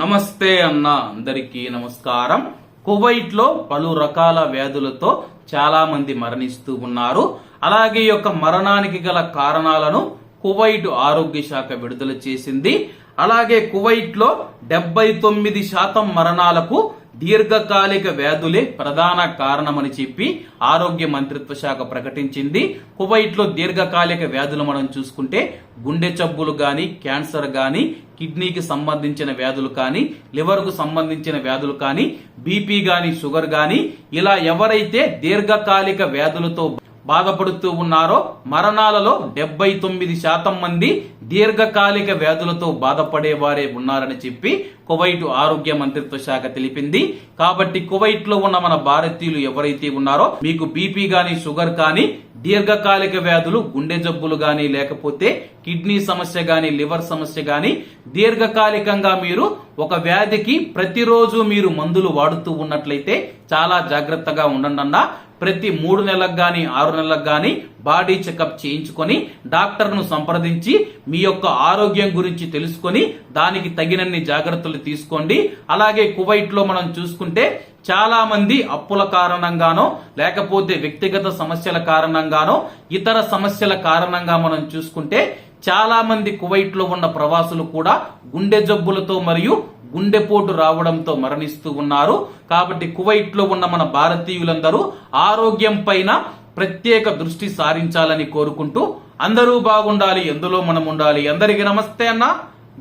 నమస్తే అన్న అందరికీ నమస్కారం. కువైట్లో పలు రకాల వ్యాధులతో చాలా మంది మరణిస్తూ ఉన్నారు. అలాగే యొక్క మరణానికి గల కారణాలను కువైట్ ఆరోగ్య శాఖ విడుదల చేసింది. అలాగే కువైట్లో డెబ్బై తొమ్మిది శాతం మరణాలకు దీర్ఘకాలిక వ్యాధులే ప్రధాన కారణమని చెప్పి ఆరోగ్య మంత్రిత్వ శాఖ ప్రకటించింది. కువైట్లో దీర్ఘకాలిక వ్యాధులు మనం చూసుకుంటే గుండె జబ్బులు కానీ క్యాన్సర్ కానీ కిడ్నీకి సంబంధించిన వ్యాధులు కానీ లివర్కు సంబంధించిన వ్యాధులు కానీ బీపీ కానీ షుగర్ కానీ ఇలా ఎవరైతే దీర్ఘకాలిక వ్యాధులతో బాధపడుతూ ఉన్నారో మరణాలలో డెబ్బై తొమ్మిది శాతం మంది దీర్ఘకాలిక వ్యాధులతో బాధపడే వారే ఉన్నారని చెప్పి కువైట్ ఆరోగ్య మంత్రిత్వ శాఖ తెలిపింది. కాబట్టి కువైట్లో ఉన్న మన భారతీయులు ఎవరైతే ఉన్నారో మీకు బీపీ గాని షుగర్ కానీ దీర్ఘకాలిక వ్యాధులు గుండె జబ్బులు గాని లేకపోతే కిడ్నీ సమస్య గాని లివర్ సమస్య గాని దీర్ఘకాలికంగా మీరు ఒక వ్యాధికి ప్రతిరోజు మీరు మందులు వాడుతూ ఉన్నట్లయితే చాలా జాగ్రత్తగా ఉండండి ప్రతి మూడు నెలలకు కానీ ఆరు నెలలకు కానీ బాడీ చెకప్ చేయించుకొని డాక్టర్ను సంప్రదించి మీ యొక్క ఆరోగ్యం గురించి తెలుసుకొని దానికి తగినన్ని జాగ్రత్తలు తీసుకోండి. అలాగే కువైట్లో మనం చూసుకుంటే చాలా మంది అప్పుల కారణంగానో లేకపోతే వ్యక్తిగత సమస్యల కారణంగానో ఇతర సమస్యల కారణంగా మనం చూసుకుంటే చాలా మంది కువైట్లో ఉన్న ప్రవాసులు కూడా గుండె జబ్బులతో మరియు గుండెపోటు రావడంతో మరణిస్తూ ఉన్నారు. కాబట్టి కువైట్లో ఉన్న మన భారతీయులందరూ ఆరోగ్యం పైన ప్రత్యేక దృష్టి సారించాలని కోరుకుంటూ అందరూ బాగుండాలి ఎందులో మనం ఉండాలి. అందరికీ నమస్తే అన్న.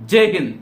జై హింద్.